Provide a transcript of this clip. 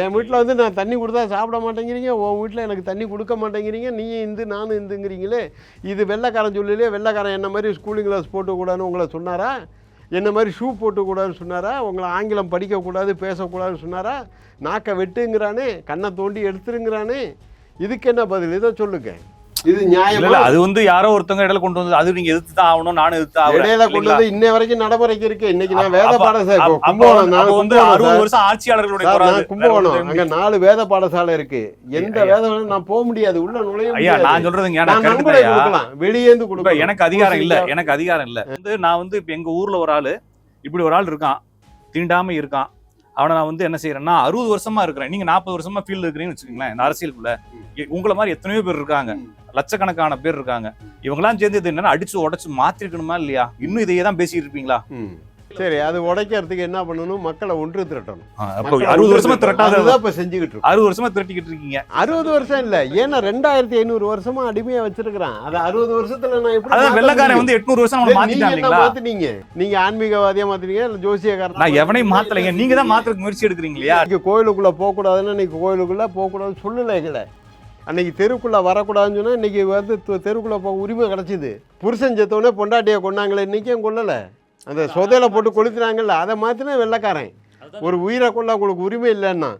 என் வீட்டில் வந்து நான் தண்ணி கொடுத்தா சாப்பிட மாட்டேங்கிறீங்க உன் வீட்டில் எனக்கு தண்ணி கொடுக்க மாட்டேங்கிறீங்க நீ இந்து நானும் இந்துங்கிறீங்களே. இது வெள்ளைக்காரன் சொல்லலையே வெள்ளைக்காரன் என்ன மாதிரி ஸ்கூலிங் கிளாஸ் போட்டுக்கூடாதுன்னு உங்களை சொன்னாரா? என்ன மாதிரி ஷூ போட்டுக்கூடாதுன்னு சொன்னாரா? உங்களை ஆங்கிலம் படிக்கக்கூடாது பேசக்கூடாதுன்னு சொன்னாரா? நாக்கை வெட்டுங்கிறானே கண்ணை தோண்டி எடுத்துருங்கிறானே. இதுக்கு என்ன பதில்? இதை சொல்லுங்கள் இது நியாயமா? அது வந்து யாரோ ஒருத்தவங்க இடையில கொண்டு வந்து அது நீங்க எதிர்த்து தான் ஆகணும் நானும் எதிர்த்து ஆகணும் இடையில கொண்டு வந்து இன்னை வரைக்கும் நடைமுறைக்கு இருக்கு. இன்னைக்கு நான் வேத பாடசாலை கும்பகோணம் நான் வந்து அறுபது. வருஷம் ஆட்சியாளர்களுடைய நான். கும்பகோணம். அங்க நாலு வேத பாடசாலை இருக்கு. எந்த. வேத நான் போக முடியாது. உள்ள நுழைய ஐயா நான் சொல்றதுங்க நான் நான் நன்கொடை கொடுக்கலாம். வெளியேந்து கொடுக்கலாம். எனக்கு அதிகாரம் இல்ல. எனக்கு அதிகாரம் இல்ல. வந்து நான் வந்து இப்ப எங்க ஊர்ல ஒரு ஆளு இப்படி ஒரு ஆள் இருக்கான். தீண்டாம இருக்கான். அவனை நான் வந்து என்ன செய்யறேன்னா அறுபது வருஷமா இருக்கிறேன். நீங்க நாற்பது வருஷமா ஃபீல்டு இருக்கிறீங்கன்னு வச்சுக்கோங்களேன் இந்த அரசியலுக்குள்ள. உங்களை மாதிரி எத்தனையோ பேர் இருக்காங்க. லட்சக்கணக்கான பேர் இருக்காங்க. இவங்கெல்லாம் சேர்ந்து இது என்னன்னா அடிச்சு உடைச்சு மாத்திருக்கணுமா இல்லையா? இன்னும் இதையே தான் பேசிட்டு இருப்பீங்களா. சரி அது உடைக்கிறதுக்கு என்ன பண்ணணும்? மக்களை ஒன்று திரட்டணும். அறுபது வருஷமா. திரட்டாத இப்ப செஞ்சுக்கிட்டு இருக்கோம். அறுபது வருஷமா திரட்டிக்கிட்டு இருக்கீங்க. அறுபது வருஷம் இல்ல. ஏன்னா ரெண்டாயிரத்தி ஐநூறு வருஷமா அடிமையா வச்சிருக்கிறான். அது அறுபது வருஷத்துல நான் எப்படி வெள்ளக்காரன்? வந்து எட்நூறு வருஷம் சரி, நீங்க ஆன்மீகவாதியா மாத்துறீங்க இல்ல ஜோசியக்காரன் நான் எவனையும் மாத்தலைங்க. நீங்க தான் மாத்துறதுக்கு முயற்சி எடுக்கிறீங்க இல்லையா? கோயிலுக்குள்ள போகக்கூடாதுன்னு இன்னைக்கு கோயிலுக்குள்ள போகக்கூடாதுன்னு சொல்லலை எங்களை. அன்னைக்கு தெருக்குள்ள வரக்கூடாதுன்னு சொன்னா இன்னைக்கு வந்து தெருக்குள்ள போக உரிமை கிடைச்சிது. புருஷன் செத்தோடனே பொண்டாட்டியை கொண்டாங்களே இன்னைக்கும் கொல்லலை. அந்த சொதையில போட்டு கொளுத்துனாங்கல்ல அதை மாத்தினா வெள்ளைக்காரன். ஒரு உயிரை கொள்ள உங்களுக்கு உரிமை இல்லைன்னா